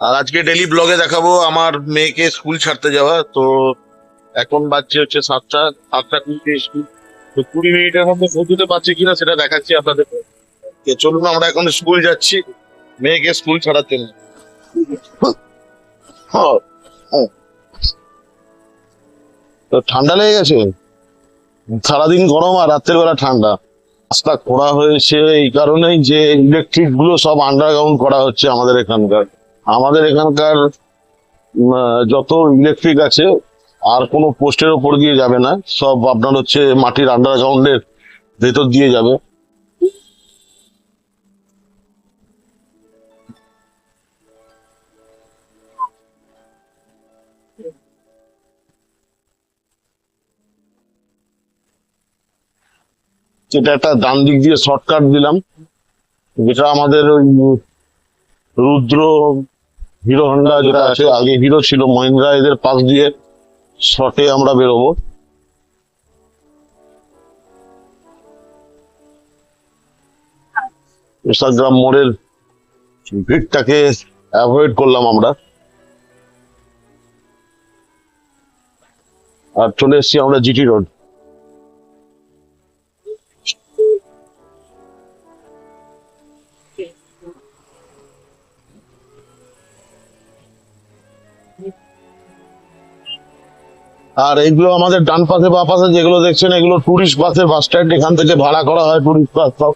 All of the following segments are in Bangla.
আর আজকে ডেলি ব্লগে দেখাবো আমার মেয়েকে স্কুল ছাড়তে যাওয়া। তো এখন বাজছে হচ্ছে সাতটা সাতটা কুড়িতে স্কুল তো কুড়ি মিনিটের মধ্যে পৌঁছতে পারছে কিনা সেটা দেখাচ্ছি আপনাদের। তো চলুন আমরা এখন স্কুল যাচ্ছি মেয়েকে স্কুল ছাড়ার জন্য হ্যাঁ, হ্যাঁ। তো ঠান্ডা লেগে গেছে? সারাদিন গরম আর রাত্রের বেলা ঠান্ডা। রাস্তা করা হয়েছে এই কারণেই যে ইলেকট্রিকগুলো সব আন্ডারগ্রাউন্ড করা হচ্ছে আমাদের এখানকার। আমাদের এখানকার যত ইলেকট্রিক আছে, আর কোনো পোস্টের ওপর দিয়ে যাবে না। সব আপনার হচ্ছে মাটির আন্ডারগ্রাউন্ডের ভেতর দিয়ে যাবে। এটা একটা ডান দিক দিয়ে শর্টকাট দিলাম। যেটা আমাদের ওই রুদ্র হিরো হন্ডা যেটা আছে আগে হিরো ছিল মহিন্দ্রা এদের পাশ দিয়ে শটে আমরা বেরোবো। ইনস্টাগ্রাম মোড়ের ভিড়টাকে অ্যাভয়েড করলাম আমরা। আর চলে এসেছি আমরা জিটি রোড আর এগুলো আমাদের ডান পাশে বা পাশে যেগুলো দেখছেন, এগুলো টুরিস্ট বাসে বাস স্ট্যান্ড এখান থেকে ভাড়া করা হয় টুরিস্ট বাস সব।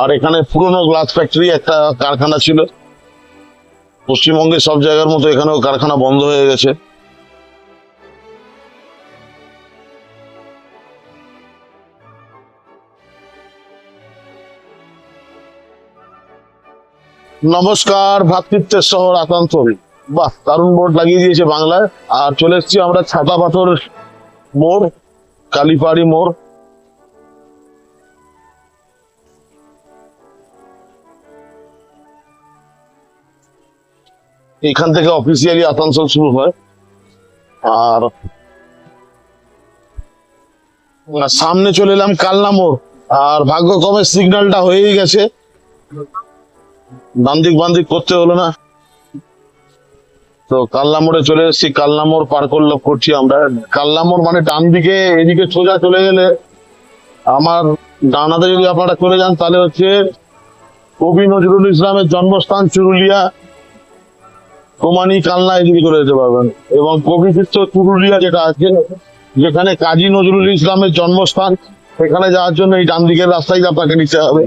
আর এখানে পুরনো গ্লাস ফ্যাক্টরি একটা কারখানা ছিল। পশ্চিমবঙ্গে সব জায়গার মতো এখানেও কারখানা বন্ধ হয়ে গেছে। নমস্কার ভ্রাতৃত্বের শহর আসানসোল বাহ, দারুণ বোর্ড লাগিয়ে দিয়েছে বাংলায়। আর চলে এসেছি আমরা ছাতা পাথর মোড়, কালীপাড়ি মোড়। এখান থেকে অফিসিয়ালি আসানসোল শুরু হয়। আর সামনে চলে এলাম কালনা মোড়। আর ভাগ্যক্রমে সিগন্যালটা হয়েই গেছে। বান্দিক বান্দিক করতে হলো না। তো কাল্লা মোড়ে চলে এসেছি। কাল্লা মোড় পার করল করছি আমরা। কাল্লা মোড় মানে ডান দিকে, এদিকে সোজা চলে গেলে আমার ডানাতে যদি আপনারা চলে যান, তাহলে হচ্ছে কবি নজরুল ইসলামের জন্মস্থান চুরুলিয়া। কোমানি কালনা এদিকে চলে যেতে পারবেন। এবং কবি চিত্র চুরুলিয়া যেটা আছে, যেখানে কাজী নজরুল ইসলামের জন্মস্থান, সেখানে যাওয়ার জন্য এই ডান দিকের রাস্তায় আপনাকে নিতে হবে।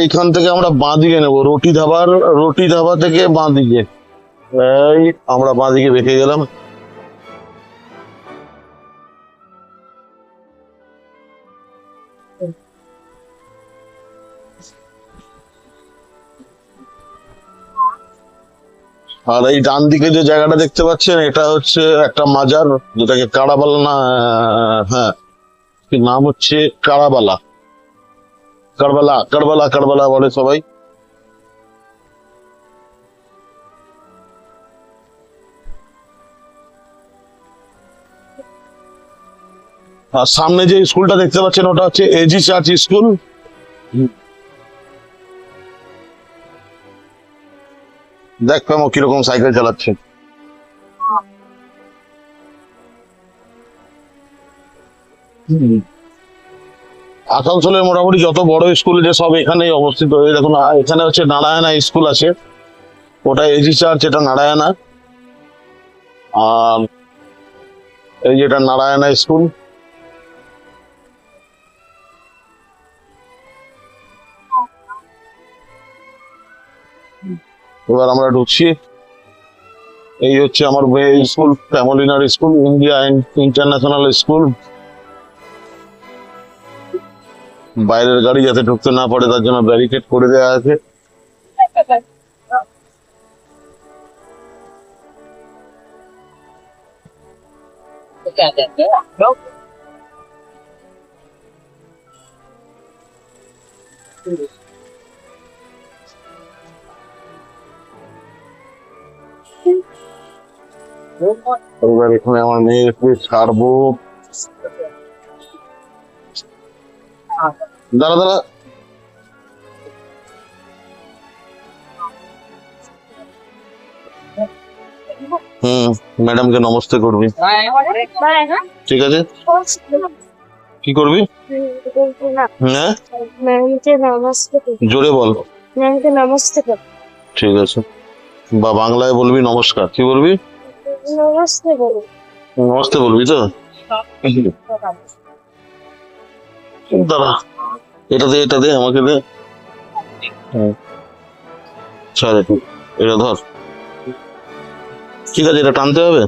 এইখান থেকে আমরা বাঁ দিকে নেব। রুটি ধাবার, রুটি ধাবা থেকে বাঁ দিকে। এই আমরা বাঁ দিকে বেঁকে গেলাম। আর এই ডান দিকে যে জায়গাটা দেখতে পাচ্ছেন, এটা হচ্ছে একটা মাজার, যেটাকে কাড়াবালা না হ্যাঁ কি নাম হচ্ছে কাড়াবালা কারবালা কারবালা কারবালা বলে সবাই। আর সামনে যে স্কুলটা দেখতে পাচ্ছেন, ওটা হচ্ছে এজি চার্চ স্কুল। দেখ প্রেমো কীরকম সাইকেল চালাচ্ছে। হুম। আসানসোলের মোটামুটি যত বড় স্কুল যে সব এখানেই অবস্থিত। দেখুন এখানে হচ্ছে নারায়ণা স্কুল আছে। ওটা এজি চার্চ এটা নারায়ণা। আর এই যেটা নারায়ণা স্কুল। এবার আমরা ঢুকছি। এই হচ্ছে আমার স্কুল ফ্যামিলিনার স্কুল ইন্ডিয়া ইন্টারন্যাশনাল স্কুল বাইরের গাড়ি যাতে ঢুকতে না পারে তার জন্য ব্যারিকেড করে দেওয়া আছে। এবার এখানে আমার মেয়েকে ছাড়বো। দাঁড়া দাঁড়া। হুম ম্যাডামকে নমস্তে করবি। ঠিক আছে? কি করবি? হ্যাঁ? জোরে বল। নমস্তে ঠিক আছে। বা বাংলায় বলবি নমস্কার। কি বলবি? নমস্তে করো নমস্তে বলবি তো? দাঁড়া এটা দে এটা দে আমাকে দে। হুম। ছাড় একটু এটা ধর। ঠিক আছে এটা টানতে হবে?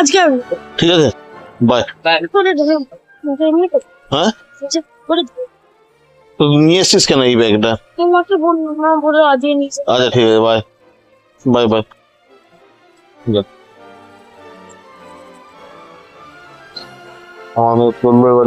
আজকে ঠিক আছে বাই। হ্যাঁ? আচ্ছা, নিয়ে এসছিস কেন এই ব্যাগটা? আচ্ছা ঠিক আছে বাই বাই বাই আমাদের চলল এবার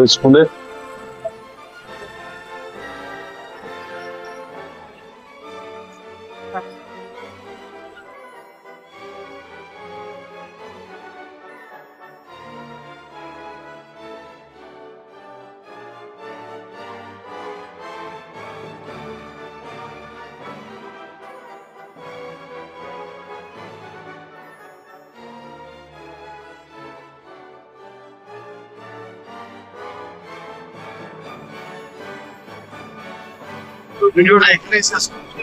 স্কুলে ভিডিওটা এখানেই শেষ করছি